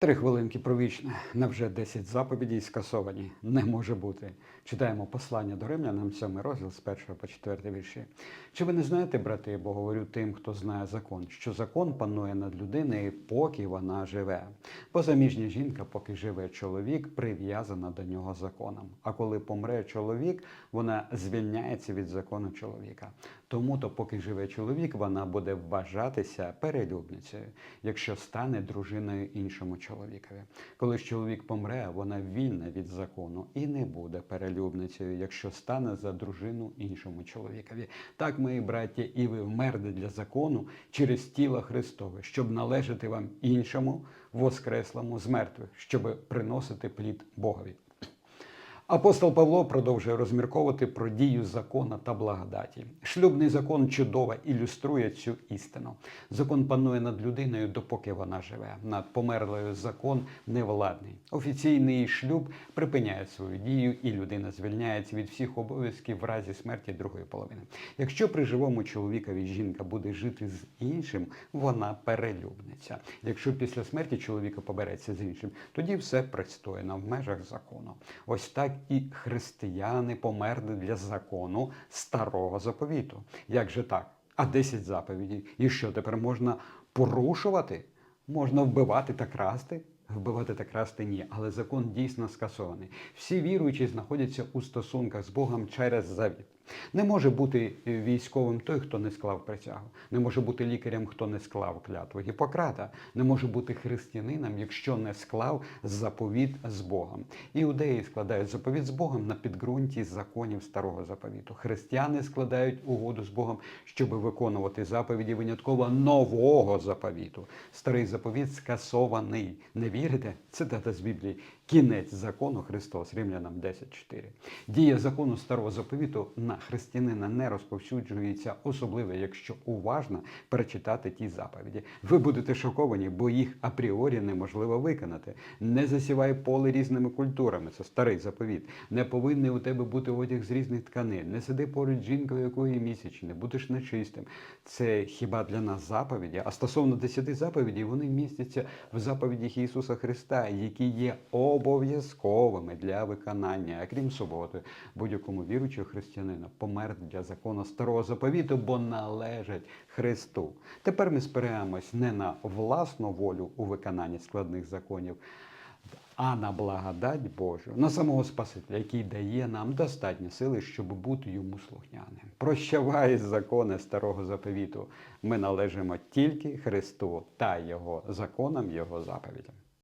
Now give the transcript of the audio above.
Три хвилинки про вічне. Невже 10 заповідей скасовані? Не може бути. Читаємо послання до римлянам, 7 розділ з 1 по 4 вірші. Чи ви не знаєте, брати, бо говорю тим, хто знає закон, що закон панує над людиною, поки вона живе. Позаміжня жінка, поки живе чоловік, прив'язана до нього законом. А коли помре чоловік, вона звільняється від закону чоловіка. Тому то, поки живе чоловік, вона буде вважатися перелюбницею, якщо стане дружиною іншому чоловікові. Коли ж чоловік помре, вона вільна від закону і не буде перелюбницею, якщо стане за дружину іншому чоловікові. Так, мої браття, і ви вмерли для закону через тіло Христове, щоб належати вам іншому воскреслому з мертвих, щоб приносити плід Богові. Апостол Павло продовжує розмірковувати про дію закона та благодаті. Шлюбний закон чудово ілюструє цю істину. Закон панує над людиною, допоки вона живе. Над померлою закон невладний. Офіційний шлюб припиняє свою дію, і людина звільняється від всіх обов'язків в разі смерті другої половини. Якщо при живому чоловікові жінка буде жити з іншим, вона перелюбниця. Якщо після смерті чоловіка побереться з іншим, тоді все пристойно в межах закону. Ось так і християни померли для закону старого заповіту. Як же так? А 10 заповідей. І що тепер можна порушувати? Можна вбивати та красти? Вбивати та красти ні, але закон дійсно скасований. Всі віруючі знаходяться у стосунках з Богом через завіт. Не може бути військовим той, хто не склав присягу. Не може бути лікарем, хто не склав клятву Гіппократа. Не може бути християнином, якщо не склав заповіт з Богом. Іудеї складають заповіт з Богом на підґрунті законів старого заповіту. Християни складають угоду з Богом, щоб виконувати заповіді винятково нового заповіту. Старий заповіт скасований. Не вірите? Цитата з Біблії. Кінець закону Христос, Римлянам 10.4. Дія закону старого заповіту на християнина не розповсюджується, особливо якщо уважно перечитати ті заповіді. Ви будете шоковані, бо їх апріорі неможливо виконати. Не засівай поле різними культурами. Це старий заповіт. Не повинний у тебе бути одяг з різних тканин. Не сиди поруч жінкою, якої місячне, будеш нечистим. Це хіба для нас заповіді? А стосовно десяти заповідей, вони містяться в заповідях Ісуса Христа, які є обов'язковими для виконання, а крім суботи, будь-якому віруючого християнина помер для закону старого заповіту, бо належать Христу. Тепер ми спираємось не на власну волю у виконанні складних законів. А на благодать Божу, на самого Спасителя, який дає нам достатньо сили, щоб бути йому слухняним. Прощавай закони старого заповіту. Ми належимо тільки Христу та Його законам, Його заповідям.